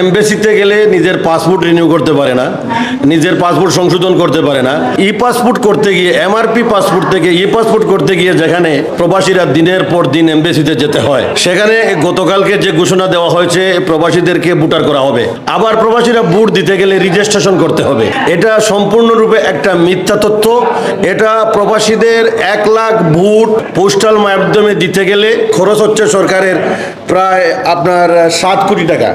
এমবেসিতে গেলে নিজের passport renew করতে পারে না, নিজের পাসপোর্ট সংশোধন করতে পারে না। ই পাসপোর্ট করতে গিয়ে, এমআরপি পাসপোর্ট থেকে, ই পাসপোর্ট করতে গিয়ে যেখানে প্রবাসীরা দিনের পর দিন এমবেসিতে যেতে হয়, সেখানে গতকালকে যে ঘোষণা দেওয়া হয়েছে, প্রবাসীদেরকে বুটার করা হবে। আবার প্রবাসীরা বুট দিতে গেলে রেজিস্ট্রেশন করতে হবে। এটা সম্পূর্ণরূপে একটা মিথ্যা তথ্য। এটা প্রবাসীদের এক লাখ বুট পোস্টাল মাধ্যমে দিতে গেলে খরচ হচ্ছে সরকারের প্রায় আপনার সাত কোটি টাকা।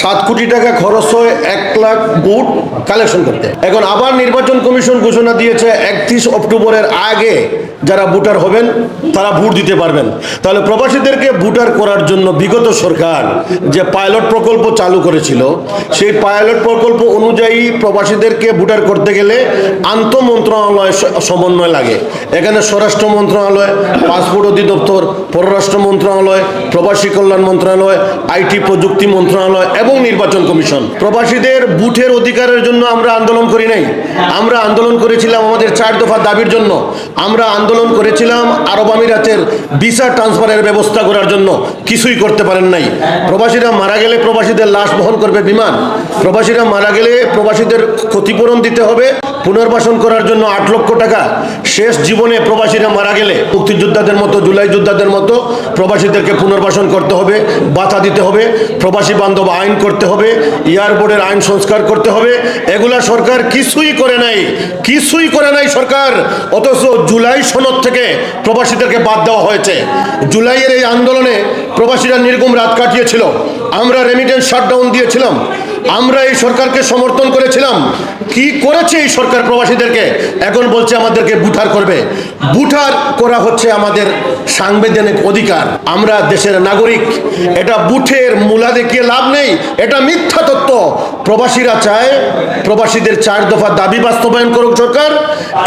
সাত কোটি টাকা খরচ হয় এক লাখ বুট কালেকশন করতে। এখন আবার নির্বাচন কমিশন ঘোষণা দিয়েছে একত্রিশ অক্টোবরের আগে যারা ভোটার হবেন, তারা ভোট দিতে পারবেন। তাহলে প্রবাসীদেরকে ভোটার করার জন্য বিগত সরকার যে পাইলট প্রকল্প চালু করেছিল, সেই পাইলট প্রকল্প অনুযায়ী প্রবাসীদেরকে ভোটার করতে গেলে আন্তঃ মন্ত্রণালয় সমন্বয় লাগে। এখানে স্বরাষ্ট্র মন্ত্রণালয়, পাসপোর্ট অধিদপ্তর, পররাষ্ট্র মন্ত্রণালয়, প্রবাসী কল্যাণ মন্ত্রণালয় আইটি প্রযুক্তি মন্ত্রণালয় এবং নির্বাচন কমিশন। প্রবাসীদের বুথের অধিকারের জন্য আমরা আন্দোলন করি নাই। আমরা আন্দোলন করেছিলাম আমাদের চার দফা দাবির জন্য। আমরা আন্দোলন করেছিলাম, আরব আমিরাতের ভিসা ট্রান্সফারের ব্যবস্থা করার জন্য কিছুই করতে পারেন নাই। প্রবাসীরা মারা গেলে প্রবাসীদের লাশ বহন করবে বিমান। প্রবাসীরা মারা গেলে প্রবাসীদের ক্ষতিপূরণ দিতে হবে। পুনর্বাসন করার জন্য আট লক্ষ টাকা। শেষ জীবনে প্রবাসীরা মারা গেলে, মুক্তিযোদ্ধাদের মতো, জুলাই যোদ্ধাদের মতো প্রবাসীদেরকে পুনর্বাসন করতে হবে, বাধা দিতে হবে, প্রবাসী বান্ধব আইন করতে হবে, এয়ারপোর্টের আইন সংস্কার করতে হবে। এগুলা সরকার কিছুই করে নাই, কিছুই করে নাই সরকার। অথচ জুলাই সনদ থেকে প্রবাসীদেরকে বাদ দেওয়া হয়েছে। জুলাইয়ের এই আন্দোলনে প্রবাসীরা নির্গম রাত কাটিয়েছিল। আমরা রেমিটেন্স শাটডাউন দিয়েছিলাম। আমরা এই সরকারকে সমর্থন করেছিলাম। কি করেছে এই সরকার প্রবাসীদেরকে? এখন বলছে আমাদেরকে বুঠার করবে। বুঠার করা হচ্ছে আমাদের সাংবিধানিক অধিকার। আমরা দেশের নাগরিক। এটা বুথের মূলা দেখিয়ে লাভ নেই। এটা মিথ্যা তত্ত্ব প্রবাসীরা চায়, প্রবাসীদের চার দফা দাবি বাস্তবায়ন করুক সরকার।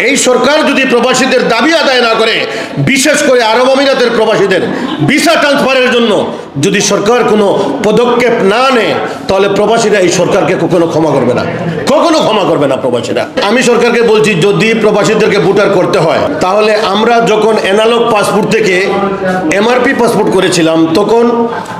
এই সরকার যদি প্রবাসীদের দাবি আদায় না করে, বিশেষ করে আরব আমিরাতের প্রবাসীদের ভিসা ট্রান্সফারের জন্য যদি সরকার কোনো পদক্ষেপ না নেয়, তাহলে প্রবাসীরা এই সরকারকে কখনো ক্ষমা করবে না। কখনো ক্ষমা করবে না প্রবাসীরা। আমি সরকারকে বলছি, যদি প্রবাসীদেরকে ভোটার করতে হয়, তাহলে আমরা যখন অ্যানালগ পাসপোর্ট থেকে এমআরপি পাসপোর্ট করেছিলাম, তখন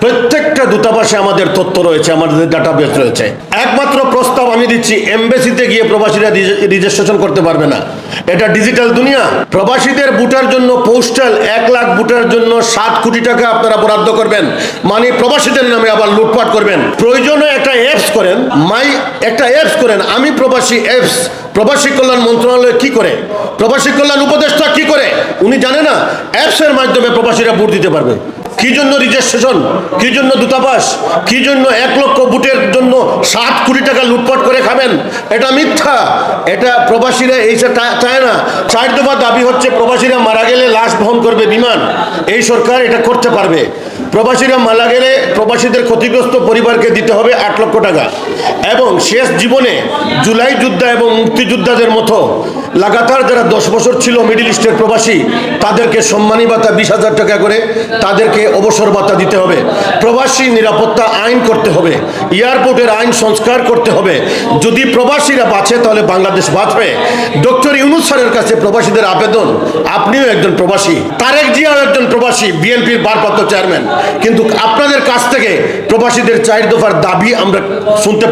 প্রত্যেকটা দূতাবাসে আমাদের তথ্য রয়েছে, আমাদের ডাটাবেস রয়েছে। একমাত্র প্রস্তাব আমি দিচ্ছি এমবেসিতে গিয়ে প্রবাসীরা রেজিস্ট্রেশন করতে পারবে না। এটা ডিজিটাল দুনিয়া। প্রবাসীদের বুটার জন্য পোস্টাল এক লাখ বুটার জন্য সাত কোটি টাকা আপনারা বরাদ্দ করবেন। মানে প্রবাসীদের নামে আবার লুটপাট করবেন। প্রয়োজনে একটা অ্যাপস করেন। মাই, একটা অ্যাপস করেন। আমি প্রবাসী অ্যাপস প্রবাসী কল্যাণ মন্ত্রণালয় কি করে? প্রবাসী কল্যাণ উপদেষ্টা কি করে? উনি জানে না। অ্যাপসের মাধ্যমে প্রবাসীরা ভোট দিতে পারবে। কি জন্য রেজিস্ট্রেশন কি জন্য দূতাবাস? কি জন্য এক লক্ষ বুটের জন্য সাত কোটি টাকা লুটপাট করে খাবেন? এটা মিথ্যা। এটা প্রবাসীরা টা- চায় না। চার দফা দাবি হচ্ছে প্রবাসীরা মারা গেলে লাশ বহন করবে বিমান। এই সরকার এটা করতে পারবে। প্রবাসীরা মারা গেলে প্রবাসীদের ক্ষতিগ্রস্ত পরিবারকে দিতে হবে আট লক্ষ টাকা। এবং শেষ জীবনে জুলাই যোদ্ধা এবং মুক্তিযোদ্ধাদের মতো লাগাতার যারা দশ বছর ছিল মিডিল ইস্টের প্রবাসী, তাদেরকে সম্মানী ভাতা বিশ হাজার টাকা করে তাদেরকে অবসর ভাতা দিতে হবে। প্রবাসী নিরাপত্তা আইন করতে হবে, এয়ারপোর্টের আইন সংস্কার করতে হবে। যদি প্রবাসীরা বাঁচে, তাহলে বাংলাদেশ বাঁচবে। ডক্টর ইউনুস স্যারের কাছে প্রবাসীদের আবেদন, আপনিও একজন প্রবাসী। তারেক জিয়াও একজন প্রবাসী, বিএনপির ভারপ্রাপ্ত চেয়ারম্যান। কিন্তু আপনাদের কাছ থেকে প্রবাসীদের চার দফার দাবি আমরা শুনতে